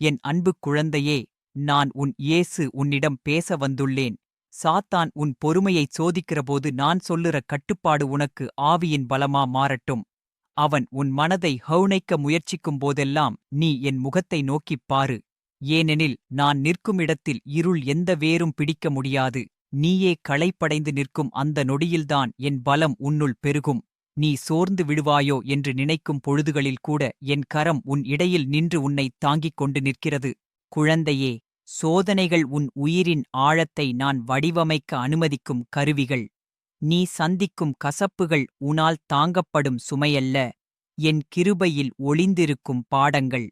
என் அன்புக் குழந்தையே நான் உன் இயேசு உன்னிடம் பேச வந்துள்ளேன். சாத்தான் உன் பொறுமையைச் சோதிக்கிறபோது நான் சொல்லுற கட்டுப்பாடு உனக்கு ஆவியின் பலமா மாறட்டும். அவன் உன் மனதை ஹவுனைக்க முயற்சிக்கும் போதெல்லாம் நீ என் முகத்தை நோக்கிப் பாரு. ஏனெனில் நான் நிற்கும் இடத்தில் இருள் எந்த வேரும் பிடிக்க முடியாது. நீயே களைப்படைந்து நிற்கும் அந்த நொடியில்தான் என் பலம் உன்னுள் பெருகும். நீ சோர்ந்து விடுவாயோ என்று நினைக்கும் பொழுதுகளில் கூட என் கரம் உன் இடையில் நின்று உன்னை தாங்கிக் கொண்டு நிற்கிறது. குழந்தையே சோதனைகள் உன் உயிரின் ஆழத்தை நான் வடிவமைக்க அனுமதிக்கும் கருவிகள். நீ சந்திக்கும் கசப்புகள் உனால் தாங்கப்படும் சுமையல்ல. என் கிருபையில் ஒளிந்திருக்கும் பாடங்கள்.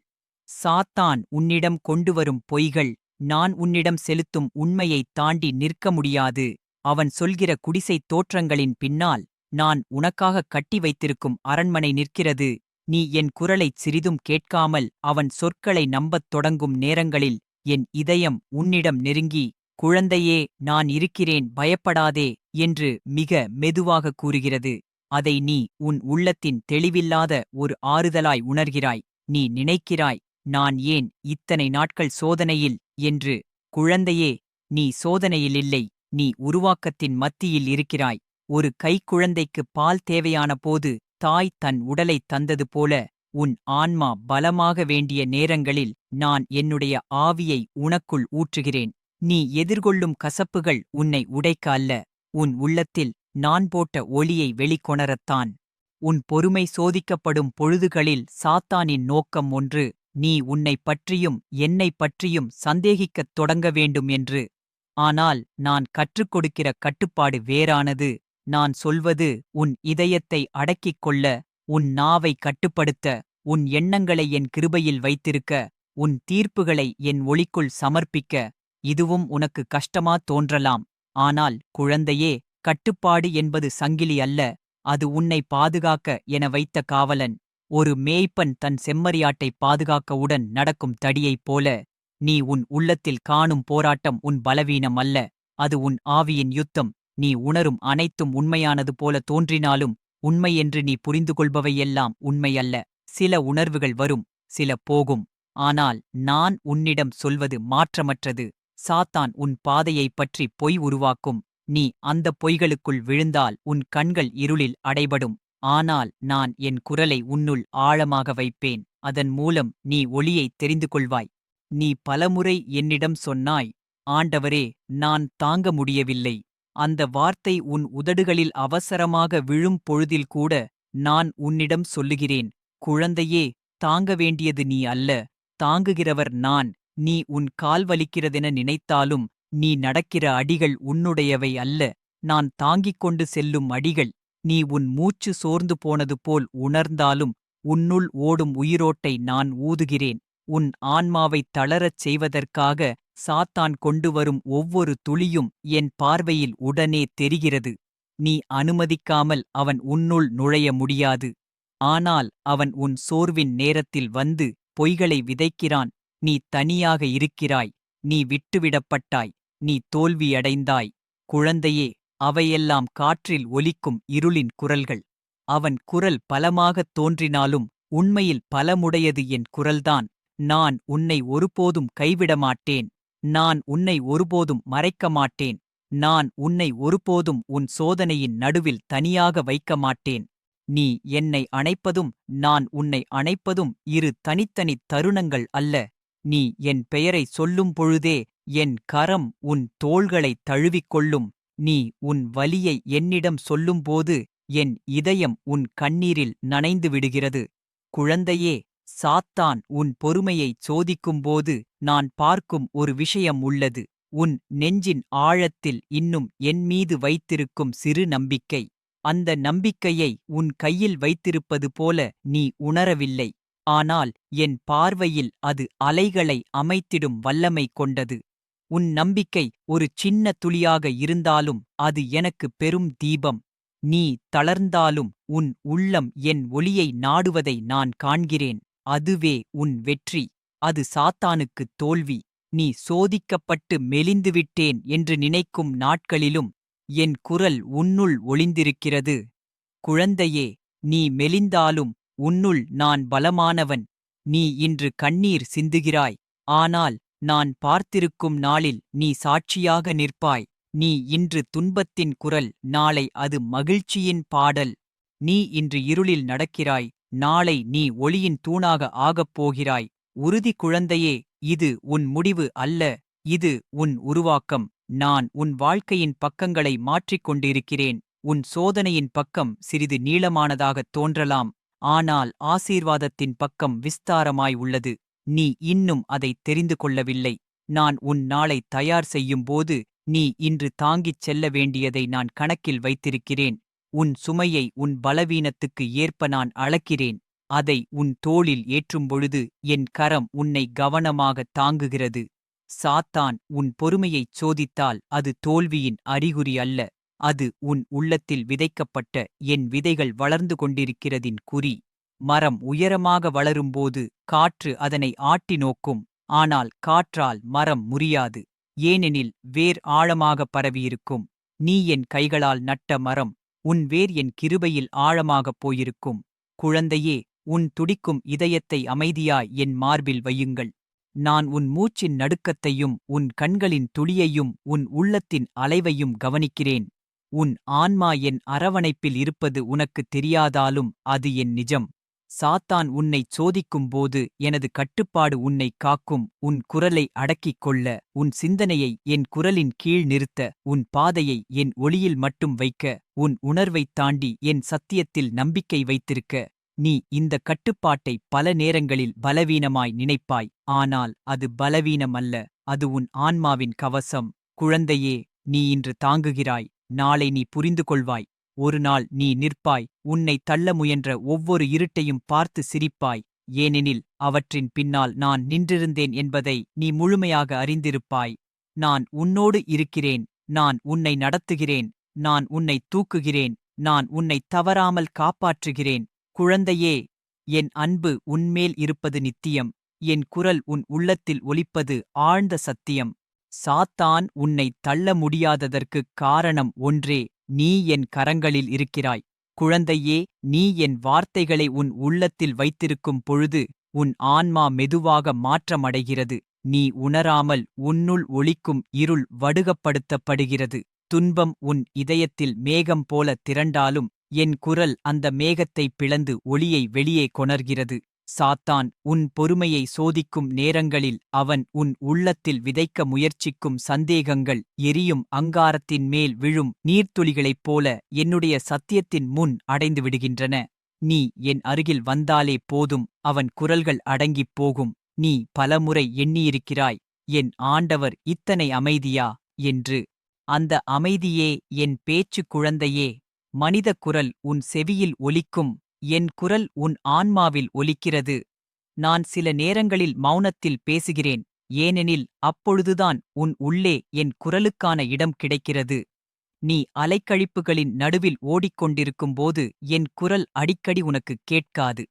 சாத்தான் உன்னிடம் கொண்டுவரும் பொய்கள். நான் உன்னிடம் செலுத்தும் உண்மையைத் தாண்டி நிற்க முடியாது. அவன் சொல்கிற குடிசைத் தோற்றங்களின் பின்னால் நான் உனக்காக கட்டி வைத்திருக்கும் அரண்மனை நிற்கிறது. நீ என் குரலைச் சிறிதும் கேட்காமல் அவன் சொற்களை நம்பத் தொடங்கும் நேரங்களில் என் இதயம் உன்னிடம் நெருங்கி குழந்தையே நான் இருக்கிறேன் பயப்படாதே என்று மிக மெதுவாக கூறுகிறது. அதை நீ உன் உள்ளத்தின் தெளிவில்லாத ஒரு ஆறுதலாய் உணர்கிறாய். நீ நினைக்கிறாய் நான் ஏன் இத்தனை நாட்கள் சோதனையில் என்று குழந்தையே நீ சோதனையில் இல்லை. நீ உருவாக்கத்தின் மத்தியில் இருக்கிறாய். ஒரு கைக்குழந்தைக்கு பால் தேவையான போது தாய் தன் உடலைத் தந்தது போல உன் ஆன்மா பலமாக வேண்டிய நேரங்களில் நான் என்னுடைய ஆவியை உனக்குள் ஊற்றுகிறேன். நீ எதிர்கொள்ளும் கசப்புகள் உன்னை உடைக்க அல்ல உன் உள்ளத்தில் நான் போட்ட ஒளியை வெளிக்கொணரத்தான். உன் பொறுமை சோதிக்கப்படும் பொழுதுகளில் சாத்தானின் நோக்கம் ஒன்று நீ உன்னைப் பற்றியும் என்னைப் பற்றியும் சந்தேகிக்கத் தொடங்க வேண்டும் என்று. ஆனால் நான் கற்றுக் கொடுக்கிற கட்டுப்பாடு வேறானது. நான் சொல்வது உன் இதயத்தை அடக்கிக் கொள்ள உன் நாவை கட்டுப்படுத்த உன் எண்ணங்களை என் கிருபையில் வைத்திருக்க உன் தீர்ப்புகளை என் ஒளிக்குள் சமர்ப்பிக்க இதுவும் உனக்கு கஷ்டமா தோன்றலாம். ஆனால் குழந்தையே கட்டுப்பாடு என்பது சங்கிலி அல்ல அது உன்னை பாதுகாக்க என வைத்த காவலன். ஒரு மேய்ப்பன் தன் செம்மறியாட்டை பாதுகாக்கவுடன் நடக்கும் தடியைப் போல நீ உன் உள்ளத்தில் காணும் போராட்டம் உன் பலவீனம் அல்ல அது உன் ஆவியின் யுத்தம். நீ உணரும் அனைத்தும் உண்மையானது போல தோன்றினாலும் உண்மை என்று நீ புரிந்து கொள்பவையெல்லாம் உண்மையல்ல. சில உணர்வுகள் வரும் சில போகும். ஆனால் நான் உன்னிடம் சொல்வது மாற்றமற்றது. சாத்தான் உன் பாதையைப் பற்றி பொய் உருவாக்கும். நீ அந்தப் பொய்களுக்குள் விழுந்தால் உன் கண்கள் இருளில் அடைபடும். ஆனால் நான் என் குரலை உன்னுள் ஆழமாக வைப்பேன். அதன் மூலம் நீ ஒளியைத் தெரிந்து கொள்வாய் நீ பலமுறை என்னிடம் சொன்னாய் ஆண்டவரே நான் தாங்க முடியவில்லை. அந்த வார்த்தை உன் உதடுகளில் அவசரமாக விழும் பொழுதில் கூட நான் உன்னிடம் சொல்லுகிறேன். குழந்தையே தாங்க வேண்டியது நீ அல்ல. தாங்குகிறவர் நான். நீ உன் கால் வலிக்கிறதென நினைத்தாலும் நீ நடக்கிற அடிகள் உன்னுடையவை அல்ல. நான் தாங்கிக் கொண்டு செல்லும் அடிகள் நீ உன் மூச்சு சோர்ந்து போனது போல் உணர்ந்தாலும் உன்னுள் ஓடும் உயிரோட்டை நான் ஊதுகிறேன். உன் ஆன்மாவைத் தளரச் செய்வதற்காக சாத்தான் கொண்டு வரும் ஒவ்வொரு துளியும் என் பார்வையில் உடனே தெரிகிறது. நீ அனுமதிக்காமல் அவன் உன்னுள் நுழைய முடியாது. ஆனால் அவன் உன் சோர்வின் நேரத்தில் வந்து பொய்களை விதைக்கிறான். நீ தனியாக இருக்கிறாய். நீ விட்டுவிடப்பட்டாய். நீ தோல்வியடைந்தாய். குழந்தையே அவையெல்லாம் காற்றில் ஒலிக்கும் இருளின் குரல்கள். அவன் குரல் பலமாகத் தோன்றினாலும் உண்மையில் பலமுடையது என் குரல்தான். நான் உன்னை ஒருபோதும் கைவிடமாட்டேன். நான் உன்னை ஒருபோதும் மறைக்க மாட்டேன். நான் உன்னை ஒருபோதும் உன் சோதனையின் நடுவில் தனியாக வைக்க மாட்டேன். நீ என்னை அணைப்பதும் நான் உன்னை அணைப்பதும் இரு தனித்தனித் தருணங்கள் அல்ல. நீ என் பெயரை சொல்லும் பொழுதே என் கரம் உன் தோள்களைத் தழுவிக்கொள்ளும். நீ உன் வலியை என்னிடம் சொல்லும்போது என் இதயம் உன் கண்ணீரில் நனைந்து விடுகிறது. குழந்தையே சாத்தான் உன் பொறுமையைச் சோதிக்கும்போது நான் பார்க்கும் ஒரு விஷயம் உள்ளது. உன் நெஞ்சின் ஆழத்தில் இன்னும் என் மீது வைத்திருக்கும் சிறு நம்பிக்கை. அந்த நம்பிக்கையை உன் கையில் வைத்திருப்பது போல நீ உணரவில்லை. ஆனால் என் பார்வையில் அது அலைகளை அமைத்திடும் வல்லமை கொண்டது. உன் நம்பிக்கை ஒரு சின்ன துளியாக இருந்தாலும் அது எனக்கு பெரும் தீபம். நீ தளர்ந்தாலும் உன் உள்ளம் என் ஒளியை நாடுவதை நான் காண்கிறேன். அதுவே உன் வெற்றி. அது சாத்தானுக்குத் தோல்வி. நீ சோதிக்கப்பட்டு மெலிந்துவிட்டேன் என்று நினைக்கும் நாட்களிலும் என் குரல் உன்னுள் ஒளிந்திருக்கிறது. குழந்தையே நீ மெலிந்தாலும் உன்னுள் நான் பலமானவன். நீ இன்று கண்ணீர் சிந்துகிறாய். ஆனால் நான் பார்த்திருக்கும் நாளில் நீ சாட்சியாக நிற்பாய். நீ இன்று துன்பத்தின் குரல் நாளை அது மகிழ்ச்சியின் பாடல். நீ இன்று இருளில் நடக்கிறாய். நாளை நீ ஒளியின் தூணாக ஆகப் போகிறாய். உறுதி குழந்தையே இது உன் முடிவு அல்ல இது உன் உருவாக்கம். நான் உன் வாழ்க்கையின் பக்கங்களை மாற்றிக் கொண்டிருக்கிறேன் உன் சோதனையின் பக்கம் சிறிது நீளமானதாகத் தோன்றலாம் ஆனால் ஆசீர்வாதத்தின் பக்கம் விஸ்தாரமாய் உள்ளது. நீ இன்னும் அதை தெரிந்து கொள்ளவில்லை. நான் உன் நாளை தயார் செய்யும்போது நீ இன்று தாங்கிச் செல்ல வேண்டியதை நான் கணக்கில் வைத்திருக்கிறேன். உன் சுமையை உன் பலவீனத்துக்கு ஏற்ப நான் அளக்கிறேன். அதை உன் தோளில் ஏற்றும் பொழுது என் கரம் உன்னை கவனமாகத் தாங்குகிறது. சாத்தான் உன் பொறுமையைச் சோதித்தால் அது தோல்வியின் அறிகுறி அல்ல. அது உன் உள்ளத்தில் விதைக்கப்பட்ட என் விதைகள் வளர்ந்து கொண்டிருக்கிறதின் குறி. மரம் உயரமாக வளரும்போது காற்று அதனை ஆட்டி நோக்கும். ஆனால் காற்றால் மரம் முறியாது. ஏனெனில் வேர் ஆழமாக பரவியிருக்கும். நீ என் கைகளால் நட்ட மரம் உன் வேர் என் கிருபையில் ஆழமாகப் போயிருக்கும். குழந்தையே உன் துடிக்கும் இதயத்தை அமைதியாய் என் மார்பில் வையுங்கள். நான் உன் மூச்சின் நடுக்கத்தையும் உன் கண்களின் துளியையும் உன் உள்ளத்தின் அலைவையும் கவனிக்கிறேன். உன் ஆன்மா என் அரவணைப்பில் இருப்பது உனக்குத் தெரியாதாலும் அது என் நிஜம். சாத்தான் உன்னைச் சோதிக்கும்போது எனது கட்டுப்பாடு உன்னைக் காக்கும் உன் குரலை அடக்கிக் கொள்ள உன் சிந்தனையை என் குரலின் கீழ் நிறுத்த உன் பாதையை என் ஒளியில் மட்டும் வைக்க உன் உணர்வைத் தாண்டி என் சத்தியத்தில் நம்பிக்கை வைத்திருக்க. நீ இந்த கட்டுப்பாட்டை பல நேரங்களில் பலவீனமாய் நினைப்பாய். ஆனால் அது பலவீனம் அல்ல அது உன் ஆன்மாவின் கவசம். குழந்தையே நீ இன்று தாங்குகிறாய். நாளை நீ புரிந்து கொள்வாய் ஒரு நாள் நீ நிற்பாய். உன்னை தள்ள முயன்ற ஒவ்வொரு இருட்டையும் பார்த்து சிரிப்பாய். ஏனெனில் அவற்றின் பின்னால் நான் நின்றிருந்தேன் என்பதை நீ முழுமையாக அறிந்திருப்பாய். நான் உன்னோடு இருக்கிறேன். நான் உன்னை நடத்துகிறேன். நான் உன்னை தூக்குகிறேன். நான் உன்னை தவறாமல் காப்பாற்றுகிறேன். குழந்தையே என் அன்பு உன்மேல் இருப்பது நித்தியம். என் குரல் உன் உள்ளத்தில் ஒலிப்பது ஆழ்ந்த சத்தியம். சாத்தான் உன்னை தள்ள முடியாததற்குக் காரணம் ஒன்றே நீ என் கரங்களில் இருக்கிறாய். குழந்தையே நீ என் வார்த்தைகளை உன் உள்ளத்தில் வைத்திருக்கும் பொழுது உன் ஆன்மா மெதுவாக மாற்றமடைகிறது. நீ உணராமல் உன்னுள் ஒளிக்கும் இருள் வடுகப்படுத்தப்படுகிறது. துன்பம் உன் இதயத்தில் மேகம் போல திரண்டாலும் என் குரல் அந்த மேகத்தை பிளந்து ஒளியை வெளியே கொணர்கிறது. சாத்தான் உன் பொறுமையை சோதிக்கும் நேரங்களில் அவன் உன் உள்ளத்தில் விதைக்க முயற்சிக்கும் சந்தேகங்கள் எரியும் அங்காரத்தின் மேல் விழும் நீர்த்துளிகளைப் போல என்னுடைய சத்தியத்தின் முன் அடைந்து விடுகின்றன. நீ என் அருகில் வந்தாலே போதும் அவன் குரல்கள் அடங்கிப் போகும். நீ பலமுறை எண்ணியிருக்கிறாய் என் ஆண்டவர் இத்தனை அமைதியா? என்று. அந்த அமைதியே என் பேச்சு குழந்தையே மனித குரல் உன் செவியில் ஒலிக்கும் என் குரல் உன் ஆன்மாவில் ஒலிக்கிறது. நான் சில நேரங்களில் மௌனத்தில் பேசுகிறேன் ஏனெனில் அப்பொழுதுதான் உன் உள்ளே என் குரலுக்கான இடம் கிடைக்கிறது. நீ அலைக்கழிப்புகளின் நடுவில் ஓடிக்கொண்டிருக்கும்போது என் குரல் அடிக்கடி உனக்கு கேட்காது.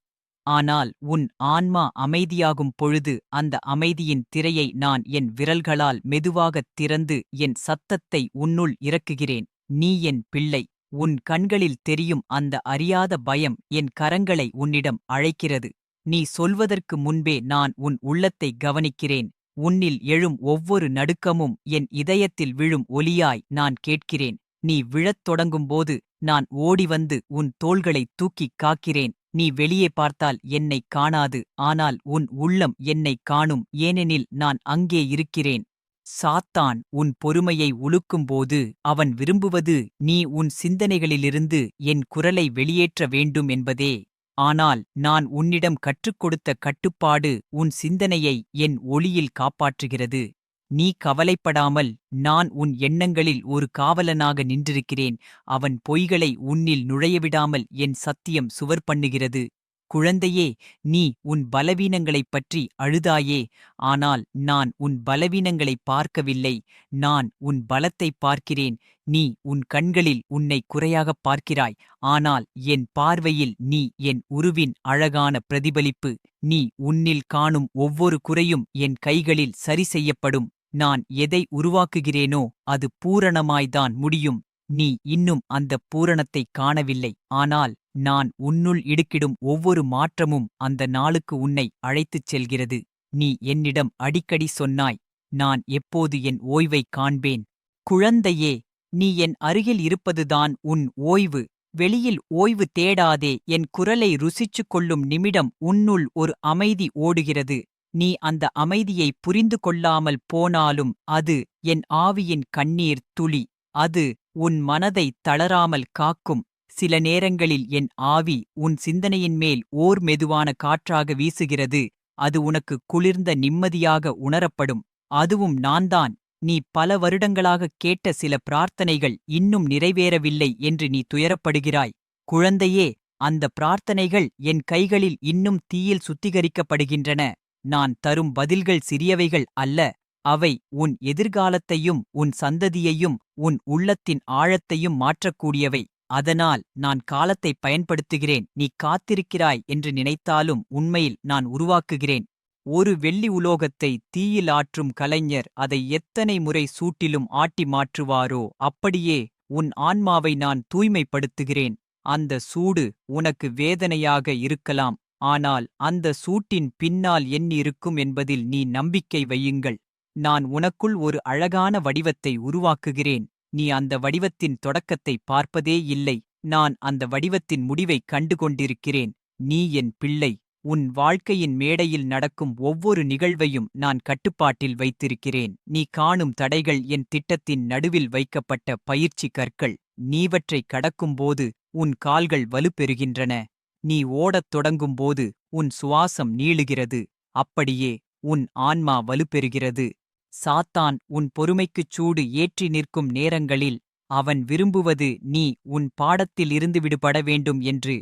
ஆனால் உன் ஆன்மா அமைதியாகும் பொழுது அந்த அமைதியின் திரையை நான் என் விரல்களால் மெதுவாகத் திறந்து என் சத்தத்தை உன்னுள் இறக்குகிறேன் நீ என் பிள்ளை. உன் கண்களில் தெரியும் அந்த அறியாத பயம் என் கரங்களை உன்னிடம் அழைக்கிறது. நீ சொல்வதற்கு முன்பே நான் உன் உள்ளத்தை கவனிக்கிறேன். உன்னில் எழும் ஒவ்வொரு நடுக்கமும் என் இதயத்தில் விழும் ஒலியாய் நான் கேட்கிறேன். நீ விழத் தொடங்கும்போது நான் ஓடிவந்து உன் தோள்களை தூக்கிக் காக்கிறேன். நீ வெளியே பார்த்தால் என்னைக் காணாது. ஆனால் உன் உள்ளம் என்னைக் காணும். ஏனெனில் நான் அங்கே இருக்கிறேன். சாத்தான் உன் பொறுமையை உலுக்கும்போது அவன் விரும்புவது நீ உன் சிந்தனைகளிலிருந்து என் குரலை வெளியேற்ற வேண்டும் என்பதே. ஆனால் நான் உன்னிடம் கற்றுக் கொடுத்த கட்டுப்பாடு உன் சிந்தனையை என் ஒளியில் காப்பாற்றுகிறது. நீ கவலைப்படாமல் நான் உன் எண்ணங்களில் ஒரு காவலனாக நின்றிருக்கிறேன். அவன் பொய்களை உன்னில் நுழையவிடாமல் என் சத்தியம் சுவர் பண்ணுகிறது. குழந்தையே நீ உன் பலவீனங்களைப் பற்றி அழுதாயே ஆனால் நான் உன் பலவீனங்களைப் பார்க்கவில்லை. நான் உன் பலத்தைப் பார்க்கிறேன். நீ உன் கண்களில் உன்னை குறையாகப் பார்க்கிறாய். ஆனால் என் பார்வையில் நீ என் உருவின் அழகான பிரதிபலிப்பு. நீ உன்னில் காணும் ஒவ்வொரு குறையும் என் கைகளில் சரி செய்யப்படும். நான் எதை உருவாக்குகிறேனோ அது பூரணமாய்தான் முடியும். நீ இன்னும் அந்தப் பூரணத்தைக் காணவில்லை. ஆனால் நான் உன்னுள் இடுக்கிடும் ஒவ்வொரு மாற்றமும் அந்த நாளுக்கு உன்னை அழைத்துச் செல்கிறது. நீ என்னிடம் அடிக்கடி சொன்னாய் நான் எப்போது என் ஓய்வைக் காண்பேன்? குழந்தையே நீ என் அருகில் இருப்பதுதான் உன் ஓய்வு. வெளியில் ஓய்வு தேடாதே என் குரலை ருசிச்சுக் கொள்ளும் நிமிடம் உன்னுள் ஒரு அமைதி ஓடுகிறது. நீ அந்த அமைதியை புரிந்து கொள்ளாமல் போனாலும் அது என் ஆவியின் கண்ணீர் துளி. அது உன் மனதை தளராமல் காக்கும். சில நேரங்களில் என் ஆவி உன் சிந்தனையின் மேல் ஓர் மெதுவான காற்றாக வீசுகிறது அது உனக்கு குளிர்ந்த நிம்மதியாக உணரப்படும். அதுவும் நான்தான். நீ பல வருடங்களாக கேட்ட சில பிரார்த்தனைகள் இன்னும் நிறைவேறவில்லை என்று நீ துயரப்படுகிறாய். குழந்தையே அந்த பிரார்த்தனைகள் என் கைகளில் இன்னும் தீயில் சுத்திகரிக்கப்படுகின்றன. நான் தரும் பதில்கள் சிறியவைகள் அல்ல. அவை உன் எதிர்காலத்தையும் உன் சந்ததியையும் உன் உள்ளத்தின் ஆழத்தையும் மாற்றக்கூடியவை. அதனால் நான் காலத்தை பயன்படுத்துகிறேன் நீ காத்திருக்கிறாய் என்று நினைத்தாலும் உண்மையில் நான் உருவாக்குகிறேன். ஒரு வெள்ளி உலோகத்தை தீயில் ஆற்றும் கலைஞர் அதை எத்தனை முறை சூட்டிலும் ஆட்டி மாற்றுவாரோ அப்படியே உன் ஆன்மாவை நான் தூய்மைப்படுத்துகிறேன். அந்த சூடு உனக்கு வேதனையாக இருக்கலாம் ஆனால் அந்த சூட்டின் பின்னால் என்ன இருக்கும் என்பதில் நீ நம்பிக்கை வையுங்கள். நான் உனக்குள் ஒரு அழகான வடிவத்தை உருவாக்குகிறேன். நீ அந்த வடிவத்தின் தொடக்கத்தை பார்ப்பதே இல்லை. நான் அந்த வடிவத்தின் முடிவைக் கண்டுகொண்டிருக்கிறேன். நீ என் பிள்ளை. உன் வாழ்க்கையின் மேடையில் நடக்கும் ஒவ்வொரு நிகழ்வையும் நான் கட்டுப்பாட்டில் வைத்திருக்கிறேன். நீ காணும் தடைகள் என் திட்டத்தின் நடுவில் வைக்கப்பட்ட பயிற்சி கற்கள். நீவற்றைக் கடக்கும்போது உன் கால்கள் வலுப்பெறுகின்றன. நீ ஓடத் தொடங்கும்போது உன் சுவாசம் நீளுகிறது. அப்படியே உன் ஆன்மா வலுப்பெறுகிறது. சாத்தான் உன் பொறுமைக்குச் சூடு ஏற்றி நிற்கும் நேரங்களில் அவன் விரும்புவது நீ உன் பாடத்தில் இருந்து விடுபட வேண்டும் என்று.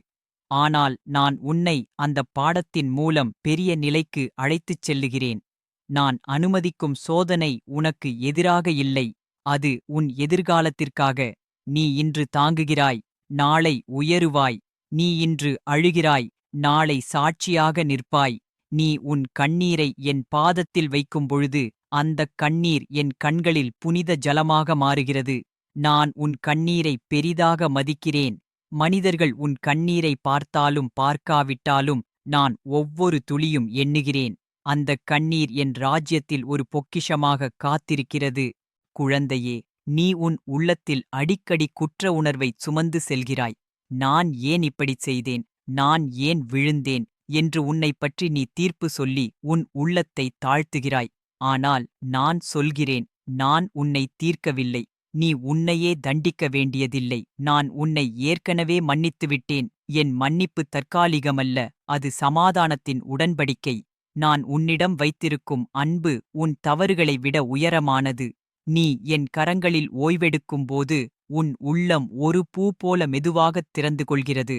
ஆனால் நான் உன்னை அந்தப் பாடத்தின் மூலம் பெரிய நிலைக்கு அழைத்துச் செல்லுகிறேன். நான் அனுமதிக்கும் சோதனை உனக்கு எதிராக இல்லை. அது உன் எதிர்காலத்திற்காக. நீ இன்று தாங்குகிறாய் நாளை உயருவாய். நீ இன்று அழுகிறாய் நாளை சாட்சியாக நிற்பாய். நீ உன் கண்ணீரை என் பாதத்தில் வைக்கும் பொழுது அந்தக் கண்ணீர் என் கண்களில் புனித ஜலமாக மாறுகிறது. நான் உன் கண்ணீரை பெரிதாக மதிக்கிறேன். மனிதர்கள் உன் கண்ணீரை பார்த்தாலும் பார்க்காவிட்டாலும் நான் ஒவ்வொரு துளியும் எண்ணுகிறேன். அந்தக் கண்ணீர் என் ராஜ்யத்தில் ஒரு பொக்கிஷமாக காத்திருக்கிறது. குழந்தையே நீ உன் உள்ளத்தில் அடிக்கடி குற்ற உணர்வைச் சுமந்து செல்கிறாய். நான் ஏன் இப்படிச் செய்தேன்? நான் ஏன் விழுந்தேன்? என்று உன்னைப் பற்றி நீ தீர்ப்பு சொல்லி உன் உள்ளத்தை தாழ்த்துகிறாய். ஆனால் நான் சொல்கிறேன் நான் உன்னை தீர்க்கவில்லை. நீ உன்னையே தண்டிக்க வேண்டியதில்லை. நான் உன்னை ஏற்கனவே மன்னித்துவிட்டேன். என் மன்னிப்பு தற்காலிகமல்ல. அது சமாதானத்தின் உடன்படிக்கை. நான் உன்னிடம் வைத்திருக்கும் அன்பு உன் தவறுகளை விட உயரமானது. நீ என் கரங்களில் ஓய்வெடுக்கும்போது உன் உள்ளம் ஒரு பூ போல மெதுவாகத் திறந்து கொள்கிறது.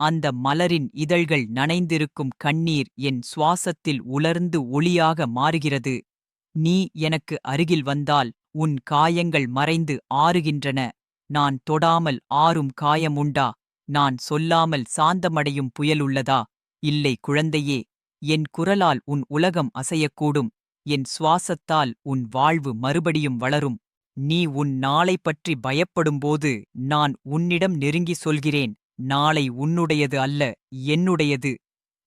அந்த மலரின் இதழ்கள் நனைந்திருக்கும் கண்ணீர் என் சுவாசத்தில் உலர்ந்து ஒளியாக மாறுகிறது. நீ எனக்கு அருகில் வந்தால் உன் காயங்கள் மறைந்து ஆறுகின்றன. நான் தொடாமல் ஆறும் காயமுண்டா நான் சொல்லாமல் சாந்தமடையும் புயலுள்ளதா இல்லை குழந்தையே என் குரலால் உன் உலகம் அசையக்கூடும். என் சுவாசத்தால் உன் வாழ்வு மறுபடியும் வளரும். நீ உன் நாளை பற்றி பயப்படும்போது நான் உன்னிடம் நெருங்கி சொல்கிறேன். நாளை உன்னுடையது அல்ல என்னுடையது.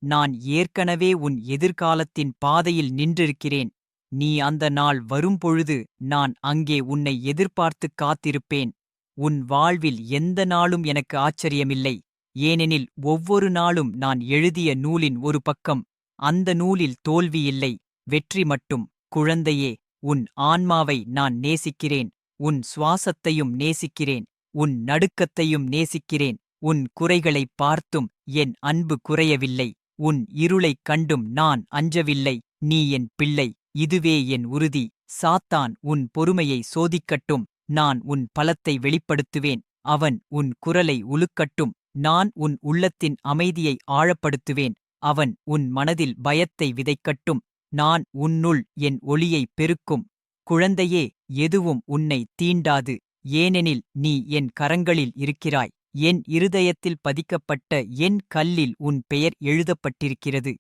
நான் ஏற்கனவே உன் எதிர்காலத்தின் பாதையில் நின்றிருக்கிறேன். நீ அந்த நாள் வரும்பொழுது நான் அங்கே உன்னை எதிர்பார்த்துக் காத்திருப்பேன். உன் வாழ்வில் எந்த நாளும் எனக்கு ஆச்சரியமில்லை. ஏனெனில் ஒவ்வொரு நாளும் நான் எழுதிய நூலின் ஒரு பக்கம். அந்த நூலில் தோல்வியில்லை வெற்றி மட்டும். குழந்தையே உன் ஆன்மாவை நான் நேசிக்கிறேன். உன் சுவாசத்தையும் நேசிக்கிறேன். உன் நடுக்கத்தையும் நேசிக்கிறேன். உன் குறைகளைப் பார்த்தும் என் அன்பு குறையவில்லை. உன் இருளைக் கண்டும் நான் அஞ்சவில்லை. நீ என் பிள்ளை. இதுவே என் உறுதி. சாத்தான் உன் பொறுமையை சோதிக்கட்டும். நான் உன் பலத்தை வெளிப்படுத்துவேன். அவன் உன் குரலை உலுக்கட்டும். நான் உன் உள்ளத்தின் அமைதியை ஆழப்படுத்துவேன். அவன் உன் மனதில் பயத்தை விதைக்கட்டும். நான் உன்னுள் என் ஒளியை பெருக்கும். குழந்தையே எதுவும் உன்னை தீண்டாது. ஏனெனில் நீ என் கரங்களில் இருக்கிறாய். என் இருதயத்தில் பதிக்கப்பட்ட என் கல்லில் உன் பெயர் எழுதப்பட்டிருக்கிறது.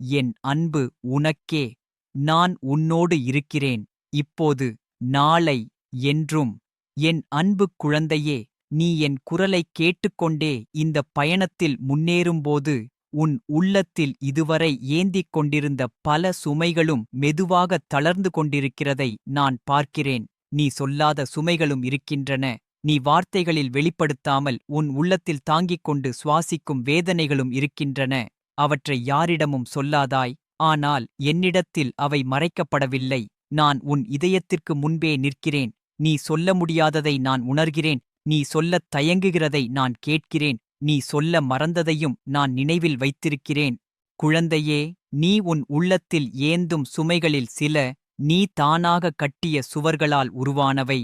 என் அன்பு உனக்கே. நான் உன்னோடு இருக்கிறேன். இப்போது நாளை என்றும் என் அன்பு குழந்தையே நீ என் குரலைக் கேட்டுக்கொண்டே இந்த பயணத்தில் முன்னேறும்போது உன் உள்ளத்தில் இதுவரை ஏந்திக் கொண்டிருந்த பல சுமைகளும் மெதுவாக தளர்ந்து கொண்டிருக்கிறதை நான் பார்க்கிறேன். நீ சொல்லாத சுமைகளும் இருக்கின்றன. நீ வார்த்தைகளில் வெளிப்படுத்தாமல் உன் உள்ளத்தில் தாங்கிக் கொண்டு சுவாசிக்கும் வேதனைகளும் இருக்கின்றன. அவற்றை யாரிடமும் சொல்லாதாய். ஆனால் என்னிடத்தில் அவை மறைக்கப்படவில்லை. நான் உன் இதயத்திற்கு முன்பே நிற்கிறேன். நீ சொல்ல முடியாததை நான் உணர்கிறேன். நீ சொல்லத் தயங்குகிறதை நான் கேட்கிறேன். நீ சொல்ல மறந்ததையும் நான் நினைவில் வைத்திருக்கிறேன். குழந்தையே நீ உன் உள்ளத்தில் ஏந்தும் சுமைகளில் சில நீ தானாக கட்டிய சுவர்களால் உருவானவை.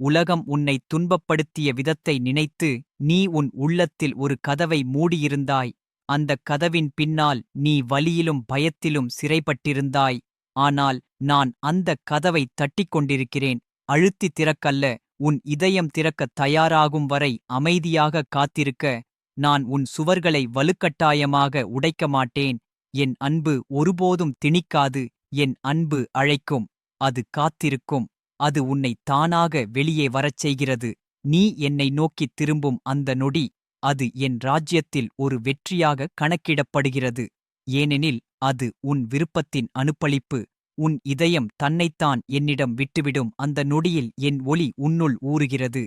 உலகம் உன்னை துன்பப்படுத்திய விதத்தை நினைத்து நீ உன் உள்ளத்தில் ஒரு கதவை மூடியிருந்தாய். அந்தக் கதவின் பின்னால் நீ வலியிலும் பயத்திலும் சிறைப்பட்டிருந்தாய். ஆனால் நான் அந்தக் கதவை தட்டிக் கொண்டிருக்கிறேன். அழுத்தி திறக்கல்ல. உன் இதயம் திறக்கத் தயாராகும் வரை அமைதியாக காத்திருக்க. நான் உன் சுவர்களை வலுக்கட்டாயமாக உடைக்க மாட்டேன். என் அன்பு ஒருபோதும் திணிக்காது. என் அன்பு அழைக்கும். அது காத்திருக்கும். அது உன்னை தானாக வெளியே வரச் செய்கிறது. நீ என்னை நோக்கித் திரும்பும் அந்த நொடி அது என் ராஜ்யத்தில் ஒரு வெற்றியாக கணக்கிடப்படுகிறது. ஏனெனில் அது உன் விருப்பத்தின் அனுப்பளிப்பு உன் இதயம் தன்னைத்தான் என்னிடம் விட்டுவிடும். அந்த நொடியில் என் ஒளி உன்னுள் ஊறுகிறது.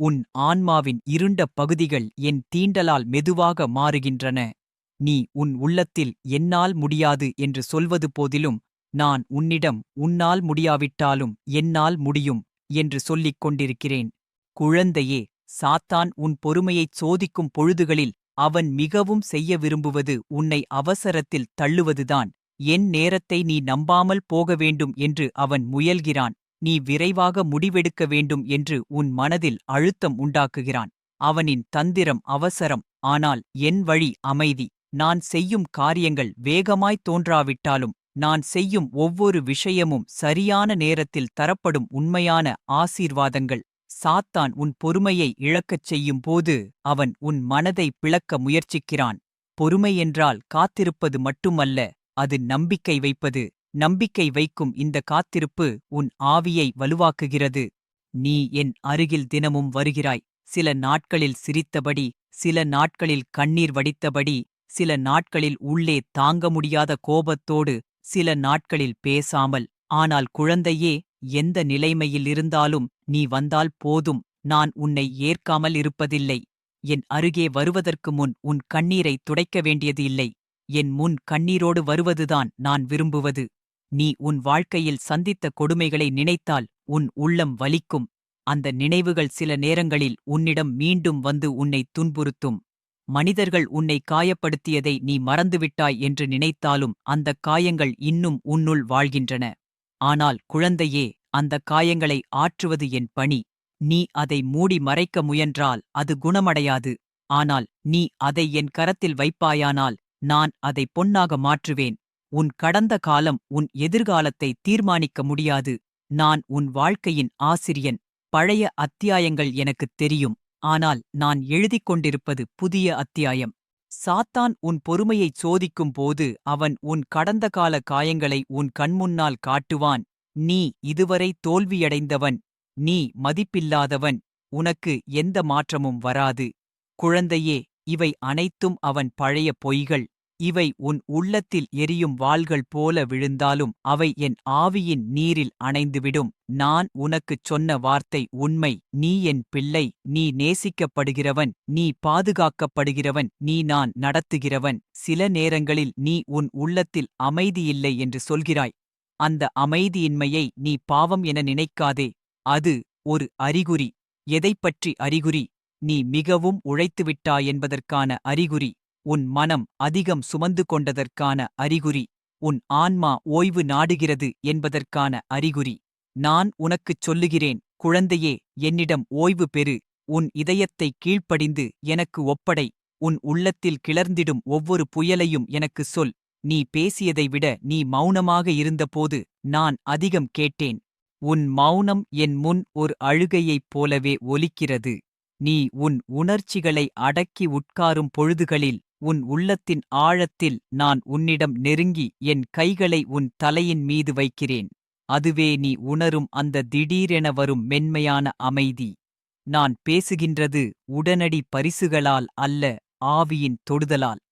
உன் ஆன்மாவின் இருண்ட பகுதிகள் என் தீண்டலால் மெதுவாக மாறுகின்றன. நீ உன் உள்ளத்தில் என்னால் முடியாது என்று சொல்வது போதிலும் நான் உன்னிடம் உன்னால் முடியாவிட்டாலும் என்னால் முடியும் என்று சொல்லிக் கொண்டிருக்கிறேன். குழந்தையே சாத்தான் உன் பொறுமையைச் சோதிக்கும் பொழுதுகளில் அவன் மிகவும் செய்ய விரும்புவது உன்னை அவசரத்தில் தள்ளுவதுதான். என் நேரத்தை நீ நம்பாமல் போக வேண்டும் என்று அவன் முயல்கிறான். நீ விரைவாக முடிவெடுக்க வேண்டும் என்று உன் மனதில் அழுத்தம் உண்டாக்குகிறான். அவனின் தந்திரம் அவசரம். ஆனால் என் வழி அமைதி. நான் செய்யும் காரியங்கள் வேகமாய் தோன்றாவிட்டாலும் நான் செய்யும் ஒவ்வொரு விஷயமும் சரியான நேரத்தில் தரப்படும் உண்மையான ஆசீர்வாதங்கள். சாத்தான் உன் பொறுமையை இழக்கச் செய்யும் போது அவன் உன் மனதை பிளக்க முயற்சிக்கிறான். பொறுமை என்றால் காத்திருப்பது மட்டுமல்ல அது நம்பிக்கை வைப்பது. நம்பிக்கை வைக்கும் இந்த காத்திருப்பு உன் ஆவியை வலுவாக்குகிறது. நீ என் அருகில் தினமும் வருகிறாய். சில நாட்களில் சிரித்தபடி சில நாட்களில் கண்ணீர் வடித்தபடி சில நாட்களில் உள்ளே தாங்க முடியாத கோபத்தோடு சில நாட்களில் பேசாமல். ஆனால் குழந்தையே எந்த நிலைமையில் இருந்தாலும் நீ வந்தால் போதும் நான் உன்னை ஏற்காமல் இருப்பதில்லை. என் அருகே வருவதற்கு முன் உன் கண்ணீரை துடைக்க வேண்டியது இல்லை. என் முன் கண்ணீரோடு வருவதுதான் நான் விரும்புவது. நீ உன் வாழ்க்கையில் சந்தித்த கொடுமைகளை நினைத்தால் உன் உள்ளம் வலிக்கும். அந்த நினைவுகள் சில நேரங்களில் உன்னிடம் மீண்டும் வந்து உன்னை துன்புறுத்தும். மனிதர்கள் உன்னை காயப்படுத்தியதை நீ மறந்துவிட்டாய் என்று நினைத்தாலும் அந்தக் காயங்கள் இன்னும் உன்னுள் வாழ்கின்றன. ஆனால் குழந்தையே அந்தக் காயங்களை ஆற்றுவது என் பணி. நீ அதை மூடி மறைக்க முயன்றால் அது குணமடையாது. ஆனால் நீ அதை என் கரத்தில் வைப்பாயானால் நான் அதை பொன்னாக மாற்றுவேன். உன் கடந்த காலம் உன் எதிர்காலத்தை தீர்மானிக்க முடியாது. நான் உன் வாழ்க்கையின் ஆசிரியன். பழைய அத்தியாயங்கள் எனக்குத் தெரியும். ஆனால் நான் எழுதிக் கொண்டிருப்பது புதிய அத்தியாயம். சாத்தான் உன் பொறுமையைச் சோதிக்கும் போது அவன் உன் கடந்த கால காயங்களை உன் கண்முன்னால் காட்டுவான். நீ இதுவரை தோல்வியடைந்தவன். நீ மதிப்பில்லாதவன். உனக்கு எந்த மாற்றமும் வராது. குழந்தையே இவை அனைத்தும் அவன் பழைய பொய்கள். இவை உன் உள்ளத்தில் எரியும் வாள்கள் போல விழுந்தாலும் அவை என் ஆவியின் நீரில் அணைந்துவிடும். நான் உனக்குச் சொன்ன வார்த்தை உண்மை. நீ என் பிள்ளை. நீ நேசிக்கப்படுகிறவன். நீ பாதுகாக்கப்படுகிறவன். நீ நான் நடத்துகிறவன். சில நேரங்களில் நீ உன் உள்ளத்தில் அமைதியில்லை என்று சொல்கிறாய். அந்த அமைதியின்மையை நீ பாவம் என நினைக்காதே. அது ஒரு அறிகுறி. எதைப்பற்றி அறிகுறி? நீ மிகவும் உழைத்துவிட்டாய் என்பதற்கான அறிகுறி. உன் மனம் அதிகம் சுமந்து கொண்டதற்கான அறிகுறி உன் ஆன்மா ஓய்வு நாடுகிறது என்பதற்கான அறிகுறி. நான் உனக்குச் சொல்லுகிறேன் குழந்தையே என்னிடம் ஓய்வு பெறு உன் இதயத்தை கீழ்ப்படிந்து எனக்கு ஒப்படை உன் உள்ளத்தில் கிளர்ந்திடும் ஒவ்வொரு புயலையும் எனக்குச் சொல். நீ பேசியதை விட நீ மௌனமாக இருந்தபோது நான் அதிகம் கேட்டேன். உன் மௌனம் என் முன் ஒரு அழுகையைப் போலவே ஒலிக்கிறது. நீ உன் உணர்ச்சிகளை அடக்கி உட்காரும் பொழுதுகளில் உன் உள்ளத்தின் ஆழத்தில் நான் உன்னிடம் நெருங்கி என் கைகளை உன் தலையின் மீது வைக்கிறேன். அதுவே நீ உணரும் அந்த திடீரென வரும் மென்மையான அமைதி. நான் பேசுகின்றது உடனடி பரிசுகளால் அல்ல ஆவியின் தொடுதலால்.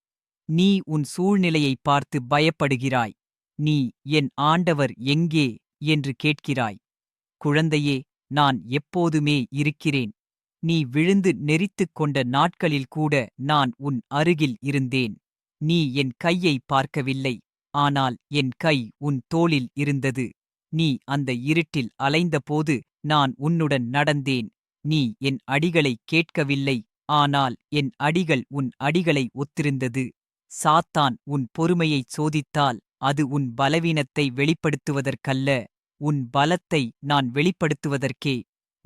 நீ உன் சூழ்நிலையை பார்த்து பயப்படுகிறாய். நீ என் ஆண்டவர் எங்கே? என்று கேட்கிறாய். குழந்தையே நான் எப்போதுமே இருக்கிறேன். நீ விழுந்து நெரித்துக் கொண்ட நாட்களில் கூட நான் உன் அருகில் இருந்தேன். நீ என் கையை பார்க்கவில்லை. ஆனால் என் கை உன் தோளில் இருந்தது. நீ அந்த இருட்டில் அலைந்தபோது நான் உன்னுடன் நடந்தேன். நீ என் அடிகளை கேட்கவில்லை. ஆனால் என் அடிகள் உன் அடிகளை ஒத்திருந்தது. சாத்தான் உன் பொறுமையைச் சோதித்தால் அது உன் பலவீனத்தை வெளிப்படுத்துவதற்கல்ல. உன் பலத்தை நான் வெளிப்படுத்துவதற்கே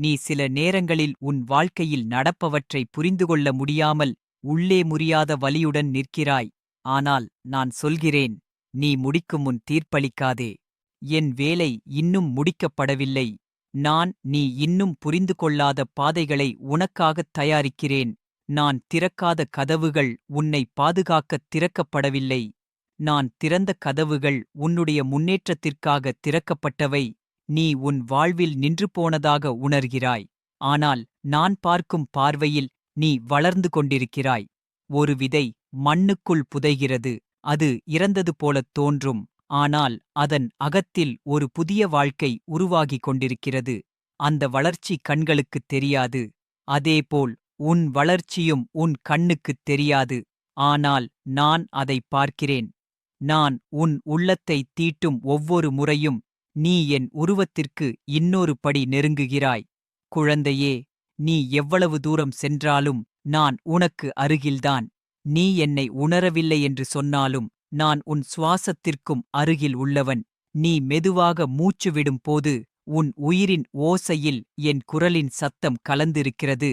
நீ சில நேரங்களில் உன் வாழ்க்கையில் நடப்பவற்றை புரிந்துகொள்ள முடியாமல் உள்ளே முறியாத வலியுடன் நிற்கிறாய். ஆனால் நான் சொல்கிறேன் நீ முடிக்கும் முன் தீர்ப்பளிக்காதே. என் வேலை இன்னும் முடிக்கப்படவில்லை. நான் நீ இன்னும் புரிந்து கொள்ளாத பாதைகளை உனக்காகத் தயாரிக்கிறேன். நான் திறக்காத கதவுகள் உன்னை பாதுகாக்கத் திறக்கப்படவில்லை. நான் திறந்த கதவுகள் உன்னுடைய முன்னேற்றத்திற்காக திறக்கப்பட்டவை. நீ உன் வாழ்வில் நின்று போனதாக உணர்கிறாய். ஆனால் நான் பார்க்கும் பார்வையில் நீ வளர்ந்து கொண்டிருக்கிறாய். ஒரு விதை மண்ணுக்குள் புதைகிறது. அது இறந்தது போலத் தோன்றும். ஆனால் அதன் அகத்தில் ஒரு புதிய வாழ்க்கை உருவாகிக் கொண்டிருக்கிறது. அந்த வளர்ச்சி கண்களுக்குத் தெரியாது. அதேபோல் உன் வளர்ச்சியும் உன் கண்ணுக்குத் தெரியாது. ஆனால் நான் அதை பார்க்கிறேன். நான் உன் உள்ளத்தை தீட்டும் ஒவ்வொரு முறையும் நீ என் உருவத்திற்கு இன்னொரு படி நெருங்குகிறாய். குழந்தையே நீ எவ்வளவு தூரம் சென்றாலும் நான் உனக்கு அருகில்தான். நீ என்னை உணரவில்லை என்று சொன்னாலும் நான் உன் சுவாசத்திற்கும் அருகில் உள்ளவன். நீ மெதுவாக மூச்சு விடும் போது உன் உயிரின் ஓசையில் என் குரலின் சத்தம் கலந்திருக்கிறது.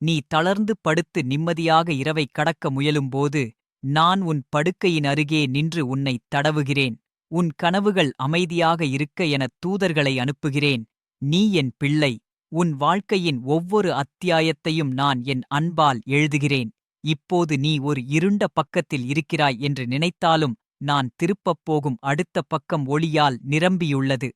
நீ தளர்ந்து படுத்து நிம்மதியாக இரவை கடக்க முயலும்போது நான் உன் படுக்கையின் அருகே நின்று உன்னை தடவுகிறேன். உன் கனவுகள் அமைதியாக இருக்க எனத் தூதர்களை அனுப்புகிறேன். நீ என் பிள்ளை. உன் வாழ்க்கையின் ஒவ்வொரு அத்தியாயத்தையும் நான் என் அன்பால் எழுதுகிறேன். இப்போது நீ ஒரு இருண்ட பக்கத்தில் இருக்கிறாய் என்று நினைத்தாலும் நான் திருப்பப் போகும் அடுத்த பக்கம் ஒளியால் நிரம்பியுள்ளது.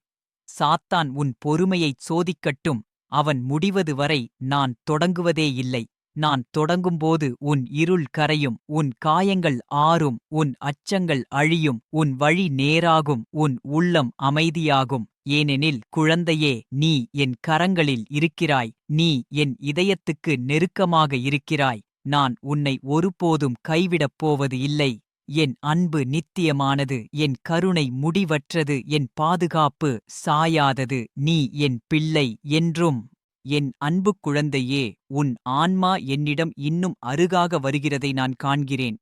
சாத்தான் உன் பொறுமையைச் சோதிக்கட்டும். அவன் முடிவது வரை நான் தொடங்குவதே இல்லை. நான் தொடங்கும்போது உன் இருள் கரையும் உன் காயங்கள் ஆறும் உன் அச்சங்கள் அழியும் உன் வழி நேராகும் உன் உள்ளம் அமைதியாகும். ஏனெனில் குழந்தையே நீ என் கரங்களில் இருக்கிறாய் நீ என் இதயத்துக்கு நெருக்கமாக இருக்கிறாய். நான் உன்னை ஒருபோதும் கைவிடப் போவது இல்லை. என் அன்பு நித்தியமானது என் கருணை முடிவற்றது என் பாதுகாப்பு சாயாதது. நீ என் பிள்ளை என்றும் என் அன்பு குழந்தையே உன் ஆன்மா என்னிடம் இன்னும் அருகாக வருகிறதை நான் காண்கிறேன்.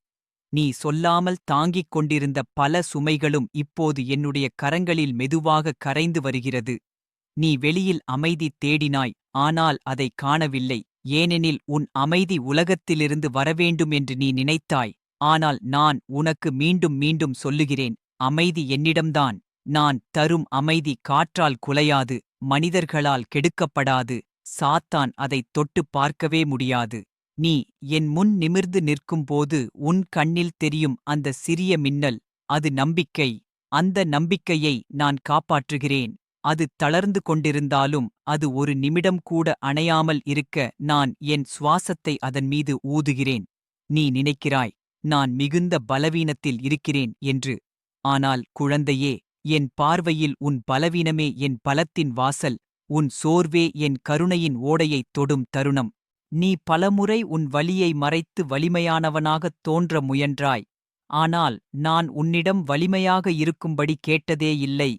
நீ சொல்லாமல் தாங்கிக் கொண்டிருந்த பல சுமைகளும் இப்போது என்னுடைய கரங்களில் மெதுவாக கரைந்து வருகிறது. நீ வெளியில் அமைதி தேடினாய் ஆனால் அதை காணவில்லை. ஏனெனில் உன் அமைதி உலகத்திலிருந்து வரவேண்டும் என்று நீ நினைத்தாய். ஆனால் நான் உனக்கு மீண்டும் மீண்டும் சொல்லுகிறேன் அமைதி என்னிடம்தான். நான் தரும் அமைதி காற்றால் குலையாது மனிதர்களால் கெடுக்கப்படாது. சாத்தான் அதைத் தொட்டுப் பார்க்கவே முடியாது. நீ என் முன் நிமிர்ந்து நிற்கும்போது உன் கண்ணில் தெரியும் அந்த சிறிய மின்னல். அது நம்பிக்கை. அந்த நம்பிக்கையை நான் காப்பாற்றுகிறேன். அது தளர்ந்து கொண்டிருந்தாலும் அது ஒரு நிமிடம் கூட அணையாமல் இருக்க நான் என் சுவாசத்தை அதன் மீது ஊதுகிறேன். நீ நினைக்கிறாய் நான் மிகுந்த பலவீனத்தில் இருக்கிறேன் என்று. ஆனால் குழந்தையே என் பார்வையில் உன் பலவீனமே என் பலத்தின் வாசல். உன் சோர்வே என் கருணையின் ஓடையைத் தொடும் தருணம். நீ பலமுறை உன் வலியை மறைத்து வலிமையானவனாகத் தோன்ற முயன்றாய். ஆனால் நான் உன்னிடம் வலிமையாக இருக்கும்படி கேட்டதே இல்லை.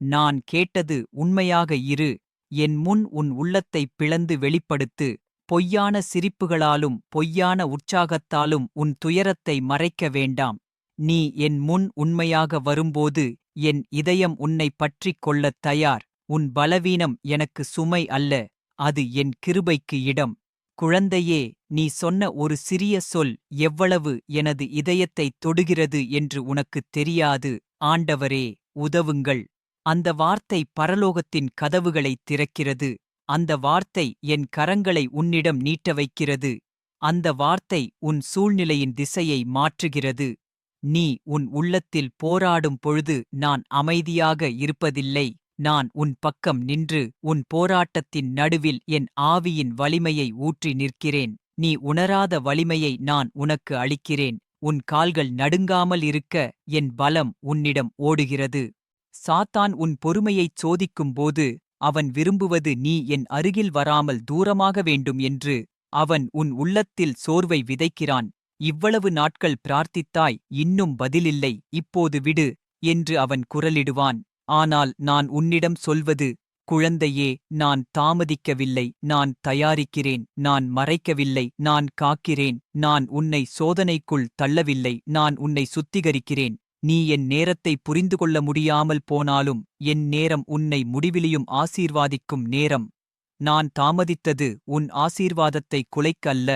நான் கேட்டது உண்மையாக இரு. என் முன் உன் உள்ளத்தைப் பிளந்து வெளிப்படுத்து. பொய்யான சிரிப்புகளாலும் பொய்யான உற்சாகத்தாலும் உன் துயரத்தை மறைக்க வேண்டாம். நீ என் முன் உண்மையாக வரும்போது என் இதயம் உன்னை பற்றிக் கொள்ளத் தயார். உன் பலவீனம் எனக்கு சுமை அல்ல அது என் கிருபைக்கு இடம். குழந்தையே நீ சொன்ன ஒரு சிறிய சொல் எவ்வளவு எனது இதயத்தைத் தொடுகிறது என்று உனக்குத் தெரியாது. ஆண்டவரே உதவுங்கள். அந்த வார்த்தை பரலோகத்தின் கதவுகளைத் திறக்கிறது. அந்த வார்த்தை என் கரங்களை உன்னிடம் நீட்ட வைக்கிறது அந்த வார்த்தை உன் சூழ்நிலையின் திசையை மாற்றுகிறது. நீ உன் உள்ளத்தில் போராடும் பொழுது நான் அமைதியாக இருப்பதில்லை. நான் உன் பக்கம் நின்று உன் போராட்டத்தின் நடுவில் என் ஆவியின் வலிமையை ஊற்றி நிற்கிறேன். நீ உணராத வலிமையை நான் உனக்கு அளிக்கிறேன். உன் கால்கள் நடுங்காமல் இருக்க என் பலம் உன்னிடம் ஓடுகிறது. சாத்தான் உன் பொறுமையைச் சோதிக்கும்போது அவன் விரும்புவது நீ என் அருகில் வராமல் தூரமாக வேண்டும் என்று அவன் உன் உள்ளத்தில் சோர்வை விதைக்கிறான். இவ்வளவு நாட்கள் பிரார்த்தித்தாய் இன்னும் பதிலில்லை இப்போது விடு என்று அவன் குரலிடுவான். ஆனால் நான் உன்னிடம் சொல்வது குழந்தையே நான் தாமதிக்கவில்லை நான் தயாரிக்கிறேன் நான் மறைக்கவில்லை நான் காக்கிறேன் நான் உன்னை சோதனைக்குள் தள்ளவில்லை நான் உன்னை சுத்திகரிக்கிறேன். நீ என் நேரத்தை புரிந்து கொள்ள முடியாமல் போனாலும் என் நேரம் உன்னை முடிவிலியும் ஆசீர்வாதிக்கும் நேரம். நான் தாமதித்தது உன் ஆசீர்வாதத்தை குலைக்க அல்ல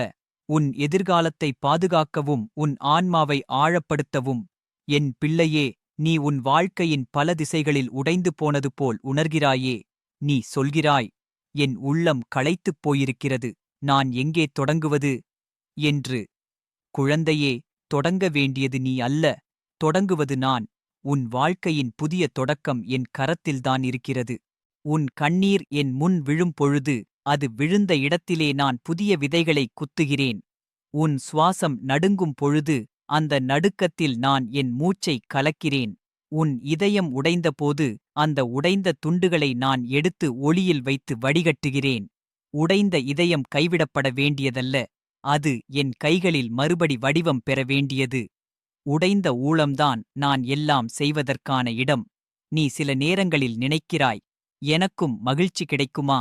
உன் எதிர்காலத்தை பாதுகாக்கவும் உன் ஆன்மாவை ஆழப்படுத்தவும். என் பிள்ளையே நீ உன் வாழ்க்கையின் பல திசைகளில் உடைந்து போனது போல் உணர்கிறாயே நீ சொல்கிறாய் என் உள்ளம் களைத்துப் போயிருக்கிறது நான் எங்கே தொடங்குவது? என்று. குழந்தையே தொடங்க வேண்டியது நீ அல்ல தொடங்குவது நான் உன் வாழ்க்கையின் புதிய தொடக்கம் என் கரத்தில்தான் இருக்கிறது. உன் கண்ணீர் என் முன் விழும் பொழுது அது விழுந்த இடத்திலே நான் புதிய விதைகளை குத்துகிறேன். உன் சுவாசம் நடுங்கும் பொழுது அந்த நடுக்கத்தில் நான் என் மூச்சை கலக்கிறேன். உன் இதயம் உடைந்தபோது அந்த உடைந்த துண்டுகளை நான் எடுத்து ஒளியில் வைத்து வடிகட்டுகிறேன். உடைந்த இதயம் கைவிடப்பட வேண்டியதல்ல. அது என் கைகளில் மறுபடி வடிவம் பெற வேண்டியது. உடைந்த ஊளம்தான் நான் எல்லாம் செய்வதற்கான இடம். நீ சில நேரங்களில் நினைக்கிறாய் எனக்கும் மகிழ்ச்சி கிடைக்குமா?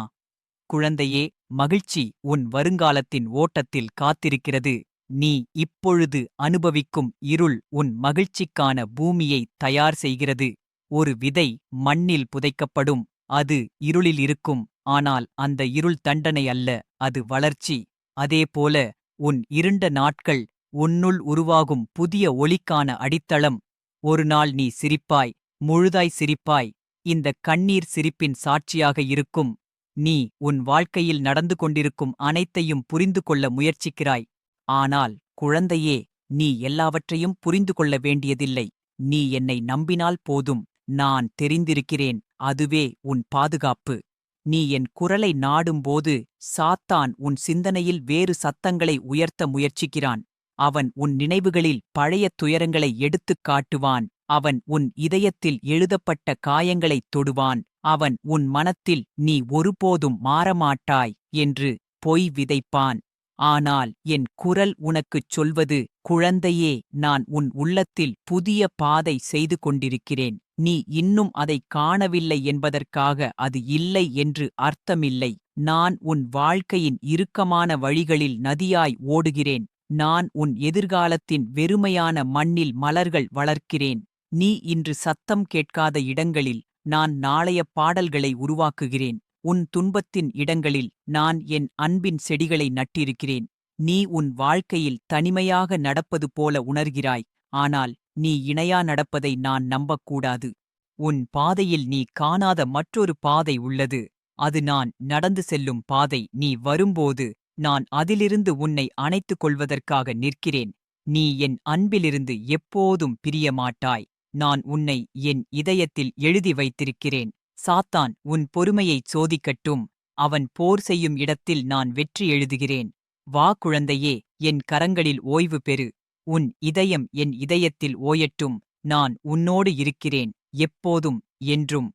குழந்தையே மகிழ்ச்சி உன் வருங்காலத்தின் ஓட்டத்தில் காத்திருக்கிறது. நீ இப்பொழுது அனுபவிக்கும் இருள் உன் மகிழ்ச்சிக்கான பூமியை தயார் செய்கிறது. ஒரு விதை மண்ணில் புதைக்கப்படும் அது இருளில் இருக்கும் ஆனால் அந்த இருள் தண்டனை அல்ல அது வளர்ச்சி. அதேபோல உன் இருண்ட நாட்கள் உன்னுள் உருவாகும் புதிய ஒளிக்கான அடித்தளம். ஒரு நாள் நீ சிரிப்பாய் முழுதாய் சிரிப்பாய் இந்த கண்ணீர் சிரிப்பின் சாட்சியாக இருக்கும். நீ உன் வாழ்க்கையில் நடந்து கொண்டிருக்கும் அனைத்தையும் புரிந்து கொள்ள முயற்சிக்கிறாய். ஆனால் குழந்தையே நீ எல்லாவற்றையும் புரிந்து கொள்ள வேண்டியதில்லை. நீ என்னை நம்பினால் போதும். நான் தெரிந்திருக்கிறேன். அதுவே உன் பாதுகாப்பு. நீ என் குரலை நாடும்போது சாத்தான் உன் சிந்தனையில் வேறு சத்தங்களை உயர்த்த முயற்சிக்கிறான். அவன் உன் நினைவுகளில் பழைய துயரங்களை எடுத்துக் காட்டுவான். அவன் உன் இதயத்தில் எழுதப்பட்ட காயங்களைத் தொடுவான். அவன் உன் மனத்தில் நீ ஒருபோதும் மாறமாட்டாய் என்று பொய் விதைப்பான். ஆனால் என் குரல் உனக்குச் சொல்வது குழந்தையே நான் உன் உள்ளத்தில் புதிய பாதை செய்து கொண்டிருக்கிறேன். நீ இன்னும் அதைக் காணவில்லை என்பதற்காக அது இல்லை என்று அர்த்தமில்லை. நான் உன் வாழ்க்கையின் இறுக்கமான வழிகளில் நதியாய் ஓடுகிறேன். நான் உன் எதிர்காலத்தின் வெறுமையான மண்ணில் மலர்கள் வளர்க்கிறேன். நீ இன்று சத்தம் கேட்காத இடங்களில் நான் நாளைய பாடல்களை உருவாக்குகிறேன். உன் துன்பத்தின் இடங்களில் நான் என் அன்பின் செடிகளை நட்டிருக்கிறேன். நீ உன் வாழ்க்கையில் தனிமையாக நடப்பது போல உணர்கிறாய். ஆனால் நீ இணையா நடப்பதை நான் நம்பக்கூடாது. உன் பாதையில் நீ காணாத மற்றொரு பாதை உள்ளது. அது நான் நடந்து செல்லும் பாதை. நீ வரும்போது நான் அதிலிருந்து உன்னை அணைத்துக் கொள்வதற்காக நிற்கிறேன். நீ என் அன்பிலிருந்து எப்போதும் பிரியமாட்டாய். நான் உன்னை என் இதயத்தில் எழுதி வைத்திருக்கிறேன். சாத்தான் உன் பொறுமையைச் சோதிக்கட்டும். அவன் போர் செய்யும் இடத்தில் நான் வெற்றி எழுதுகிறேன். வா குழந்தையே என் கரங்களில் ஓய்வு பெறு. உன் இதயம் என் இதயத்தில் ஓயட்டும். நான் உன்னோடு இருக்கிறேன். எப்போதும் என்றும்.